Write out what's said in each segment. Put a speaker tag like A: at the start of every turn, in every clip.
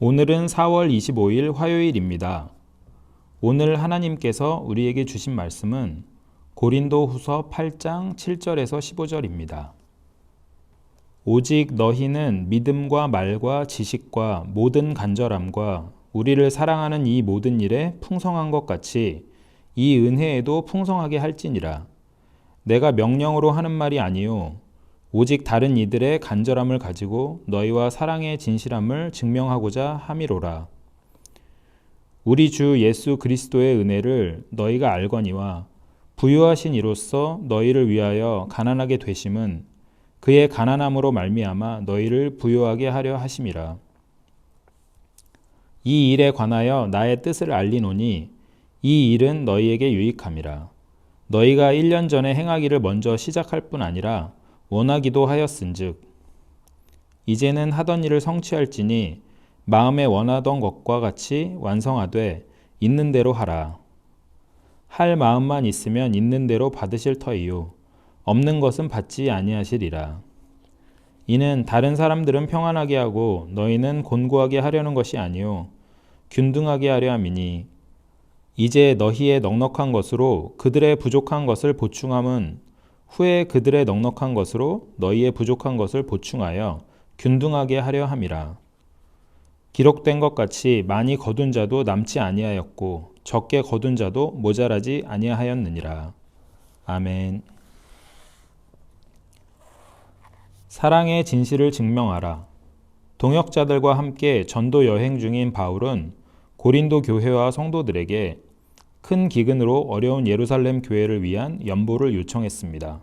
A: 오늘은 4월 25일 화요일입니다. 오늘 하나님께서 우리에게 주신 말씀은 고린도 후서 8장 7절에서 15절입니다. 오직 너희는 믿음과 말과 지식과 모든 간절함과 우리를 사랑하는 이 모든 일에 풍성한 것 같이 이 은혜에도 풍성하게 할지니라. 내가 명령으로 하는 말이 아니요 오직 다른 이들의 간절함을 가지고 너희와 사랑의 진실함을 증명하고자 함이로라. 우리 주 예수 그리스도의 은혜를 너희가 알거니와 부유하신 이로써 너희를 위하여 가난하게 되심은 그의 가난함으로 말미암아 너희를 부유하게 하려 하심이라. 이 일에 관하여 나의 뜻을 알리노니 이 일은 너희에게 유익함이라. 너희가 1년 전에 행하기를 먼저 시작할 뿐 아니라 원하기도 하였은즉 이제는 하던 일을 성취할지니 마음에 원하던 것과 같이 완성하되 있는 대로 하라. 할 마음만 있으면 있는 대로 받으실 터이요 없는 것은 받지 아니하시리라. 이는 다른 사람들은 평안하게 하고 너희는 곤고하게 하려는 것이 아니요 균등하게 하려 함이니 이제 너희의 넉넉한 것으로 그들의 부족한 것을 보충함은 후에 그들의 넉넉한 것으로 너희의 부족한 것을 보충하여 균등하게 하려 함이라. 기록된 것 같이 많이 거둔 자도 남지 아니하였고 적게 거둔 자도 모자라지 아니하였느니라. 아멘. 사랑의 진실을 증명하라. 동역자들과 함께 전도 여행 중인 바울은 고린도 교회와 성도들에게 큰 기근으로 어려운 예루살렘 교회를 위한 연보를 요청했습니다.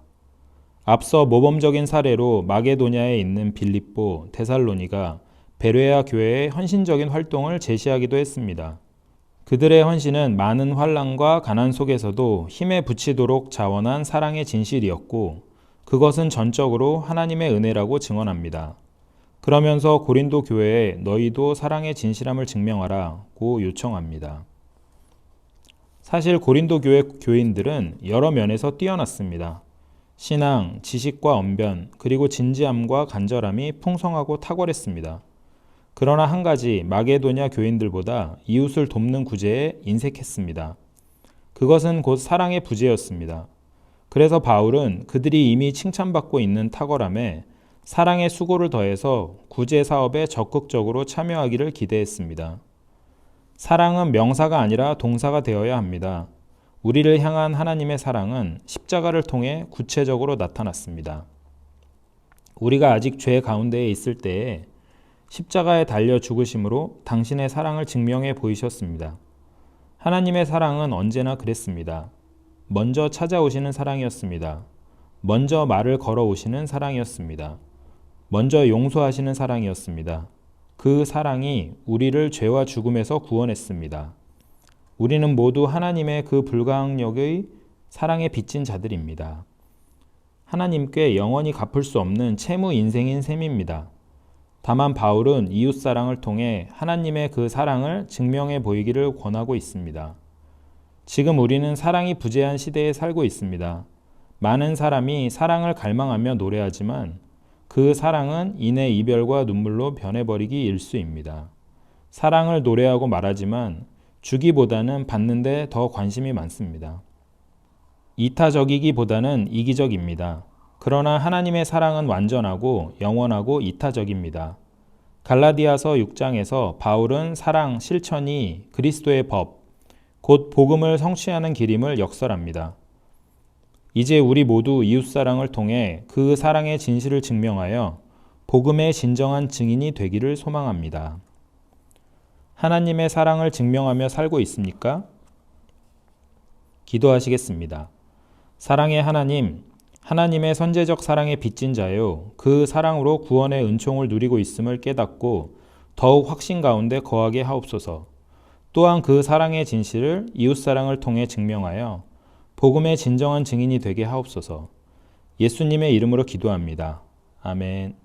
A: 앞서 모범적인 사례로 마게도냐에 있는 빌립보, 데살로니가 베레아 교회의 헌신적인 활동을 제시하기도 했습니다. 그들의 헌신은 많은 환란과 가난 속에서도 힘에 붙이도록 자원한 사랑의 진실이었고 그것은 전적으로 하나님의 은혜라고 증언합니다. 그러면서 고린도 교회에 너희도 사랑의 진실함을 증명하라고 요청합니다. 사실 고린도 교회 교인들은 여러 면에서 뛰어났습니다. 신앙, 지식과 언변, 그리고 진지함과 간절함이 풍성하고 탁월했습니다. 그러나 한 가지 마게도냐 교인들보다 이웃을 돕는 구제에 인색했습니다. 그것은 곧 사랑의 부재였습니다. 그래서 바울은 그들이 이미 칭찬받고 있는 탁월함에 사랑의 수고를 더해서 구제 사업에 적극적으로 참여하기를 기대했습니다. 사랑은 명사가 아니라 동사가 되어야 합니다. 우리를 향한 하나님의 사랑은 십자가를 통해 구체적으로 나타났습니다. 우리가 아직 죄 가운데에 있을 때에 십자가에 달려 죽으심으로 당신의 사랑을 증명해 보이셨습니다. 하나님의 사랑은 언제나 그랬습니다. 먼저 찾아오시는 사랑이었습니다. 먼저 말을 걸어 오시는 사랑이었습니다. 먼저 용서하시는 사랑이었습니다. 그 사랑이 우리를 죄와 죽음에서 구원했습니다. 우리는 모두 하나님의 그 불가항력의 사랑에 빚진 자들입니다. 하나님께 영원히 갚을 수 없는 채무 인생인 셈입니다. 다만 바울은 이웃 사랑을 통해 하나님의 그 사랑을 증명해 보이기를 권하고 있습니다. 지금 우리는 사랑이 부재한 시대에 살고 있습니다. 많은 사람이 사랑을 갈망하며 노래하지만 그 사랑은 인해 이별과 눈물로 변해버리기 일수입니다. 사랑을 노래하고 말하지만 주기보다는 받는데 더 관심이 많습니다. 이타적이기보다는 이기적입니다. 그러나 하나님의 사랑은 완전하고 영원하고 이타적입니다. 갈라디아서 6장에서 바울은 사랑 실천이 그리스도의 법, 곧 복음을 성취하는 길임을 역설합니다. 이제 우리 모두 이웃사랑을 통해 그 사랑의 진실을 증명하여 복음의 진정한 증인이 되기를 소망합니다. 하나님의 사랑을 증명하며 살고 있습니까? 기도하시겠습니다. 사랑의 하나님, 하나님의 선제적 사랑에 빚진 자요, 그 사랑으로 구원의 은총을 누리고 있음을 깨닫고 더욱 확신 가운데 거하게 하옵소서. 또한 그 사랑의 진실을 이웃 사랑을 통해 증명하여 복음의 진정한 증인이 되게 하옵소서. 예수님의 이름으로 기도합니다. 아멘.